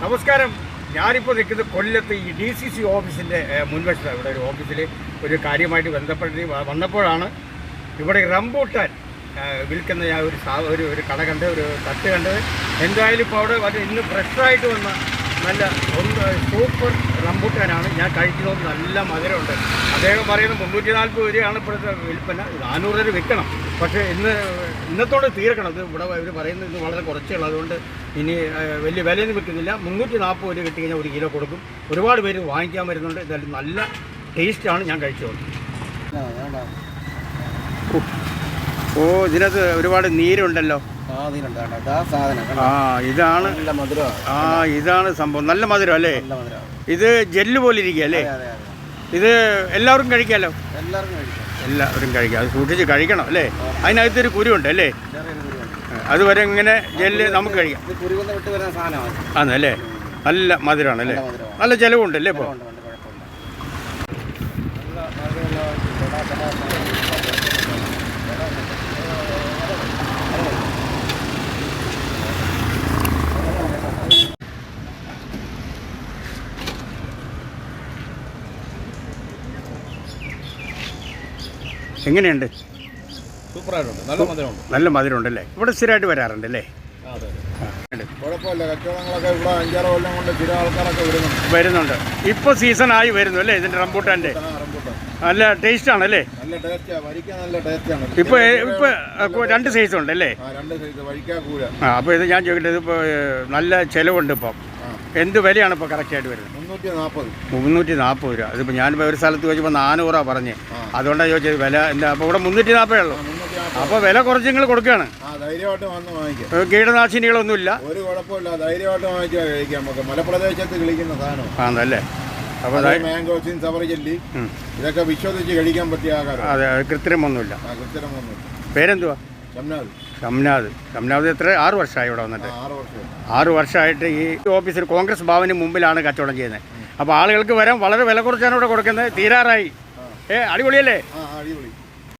നമസ്കാരം. ഞാനിപ്പോൾ നിൽക്കുന്നത് കൊല്ലത്ത് ഈ ഡി സി സി ഓഫീസിന്റെ മുൻവശത്താണ് ഇവിടെ ഒരു ഓഫീസിൽ ഒരു കാര്യമായിട്ട് ബന്ധപ്പെട്ട് വന്നപ്പോഴാണ് ഇവിടെ റംബൂട്ടാൻ വിൽക്കുന്ന ഞാൻ ഒരു ഒരു ഒരു കട കണ്ട് ഒരു തട്ട് കണ്ടത് എന്തായാലും ഇപ്പോൾ അവിടെ ഇന്ന് ഫ്രഷായിട്ട് വന്ന നല്ല സൂപ്പർ റംബൂട്ടാനാണ്. ഞാൻ കഴിക്കുന്നത് നല്ല മധുരമുണ്ട്. അദ്ദേഹം പറയുന്നത് മുന്നൂറ്റി നാൽപ്പത് രൂപയാണ് ഇപ്പോഴത്തെ വിൽപ്പന. നാനൂറ് രൂപ വിൽക്കണം. പക്ഷേ ഇന്ന് ഇന്നത്തോടെ തീർക്കണം. ഇത് ഇവിടെ ഇവർ പറയുന്നത് ഇന്ന് വളരെ കുറച്ചുള്ളൂ അതുകൊണ്ട് ഇനി വലിയ വിലയൊന്നും വിൽക്കുന്നില്ല. മുന്നൂറ്റി നാൽപ്പത് രൂപ കിട്ടി കഴിഞ്ഞാൽ ഒരു കിലോ കൊടുക്കും. ഒരുപാട് പേര് വാങ്ങിക്കാൻ വരുന്നുണ്ട്. എന്തായാലും നല്ല ടേസ്റ്റാണ് ഞാൻ കഴിച്ചത്. ഓ ഇതിനകത്ത് ഒരുപാട് നീരുണ്ടല്ലോ. ആ ഇതാണ് ആ ഇതാണ് സംഭവം. നല്ല മധുരം അല്ലേ? ഇത് ജെല്ല് പോലെ ഇരിക്കുക അല്ലേ? ഇത് എല്ലാവർക്കും കഴിക്കാമല്ലോ എല്ലാവരും കഴിക്കാം. അത് സൂക്ഷിച്ച് കഴിക്കണം അല്ലേ? അതിനകത്തൊരു കുരുണ്ട് അല്ലേ? അതുവരെ ഇങ്ങനെ ജെല്ല് നമുക്ക് കഴിക്കാം. ആന്നല്ലേ ആണല്ലേ നല്ല മധുരമാണ് അല്ലേ. നല്ല ചിലവുണ്ടല്ലേ ഇപ്പോൾ ഉണ്ട് ഉണ്ട് കുഴപ്പമില്ല നല്ല മധുരമുള്ള എങ്ങനെയുണ്ട്? സൂപ്പറായിട്ടുണ്ട്. നല്ല മധുരമുണ്ട്. നല്ല മധുരമുണ്ടല്ലേ? ഇവിടെ സ്ഥിരമായിട്ട് വരാറുണ്ട് അല്ലേ ഉണ്ട്. കുഴപ്പമില്ല. കച്ചവടങ്ങളൊക്കെ ഇവിടെ അഞ്ചാറ് കൊല്ലം കൊണ്ട് ചില ആൾക്കാരൊക്കെ വരുന്നുണ്ട്. വരുന്നുണ്ട്. ഇപ്പോൾ സീസൺ ആയി വരുന്നു അല്ലേ ഇതിന്റെ റംബൂട്ടാന്റെ ആ, റംബൂട്ടാൻ. നല്ല ടേസ്റ്റ് ആണല്ലേ? നല്ല ഇപ്പൊ വരിക്ക നല്ല ടേസ്റ്റാണ് ഇപ്പോൾ ഇപ്പോൾ രണ്ട് സൈസ് ഉണ്ട് അല്ലേ അപ്പൊ രണ്ട് സൈസ് വഴിക്കാ കൂഴ ആ അപ്പോൾ ഇത് ഞാൻ ചോദിക്കട്ടെ ഇതിപ്പോൾ നല്ല ചിലവുണ്ട് ഇപ്പം. എന്ത് വിലയാണ് ഇപ്പോൾ കറക്റ്റായിട്ട് വരുന്നത്? മുന്നൂറ്റി നാൽപ്പത് മുന്നൂറ്റി നാൽപ്പത് രൂപ. അതിപ്പോൾ ഞാനിപ്പോൾ ഒരു സ്ഥലത്ത് ചോദിച്ചപ്പോൾ നാനൂറാ പറഞ്ഞ്. അതുകൊണ്ടാണ് ചോദിച്ചത് വില എന്താ? അപ്പോൾ ഇവിടെ മുന്നൂറ്റി നാൽപ്പതേ ഉള്ളൂ അപ്പോൾ വില കുറച്ച് നിങ്ങൾ കൊടുക്കുകയാണ് ധൈര്യമായിട്ട് വന്ന് വാങ്ങിക്കാം. കീടനാശിനികളൊന്നുമില്ല. ഒരു കുഴപ്പമില്ല. ധൈര്യമായിട്ട് വാങ്ങിച്ചാൽ കഴിക്കാം. നമുക്ക് മലപ്രദേശത്ത് കിളിക്കുന്ന സാധനം ആണല്ലേ? അപ്പോൾ മാംഗോ സവർ ചെല്ലി ഇതൊക്കെ വിശ്വസിച്ച് കഴിക്കാൻ പറ്റിയ ആഹാരം അതെ കൃത്രിമൊന്നുമില്ല കൃത്രിമൊന്നുമില്ല പേരെന്തുവാ? ഷംനാഥ് ഷംനാഥ് ഷംനാദ് എത്ര? ആറ് വർഷമായി ഇവിടെ വന്നിട്ട്. ആറ് വർഷം ആറ് വർഷമായിട്ട് ഈ ഓഫീസിൽ കോൺഗ്രസ് ഭവന് മുമ്പിലാണ് കച്ചവടം ചെയ്യുന്നത്. അപ്പോൾ ആളുകൾക്ക് വരാൻ വളരെ വില കുറച്ചാണ് ഇവിടെ കൊടുക്കുന്നത്. തീരാറായി. ഏ അടിപൊളിയല്ലേ?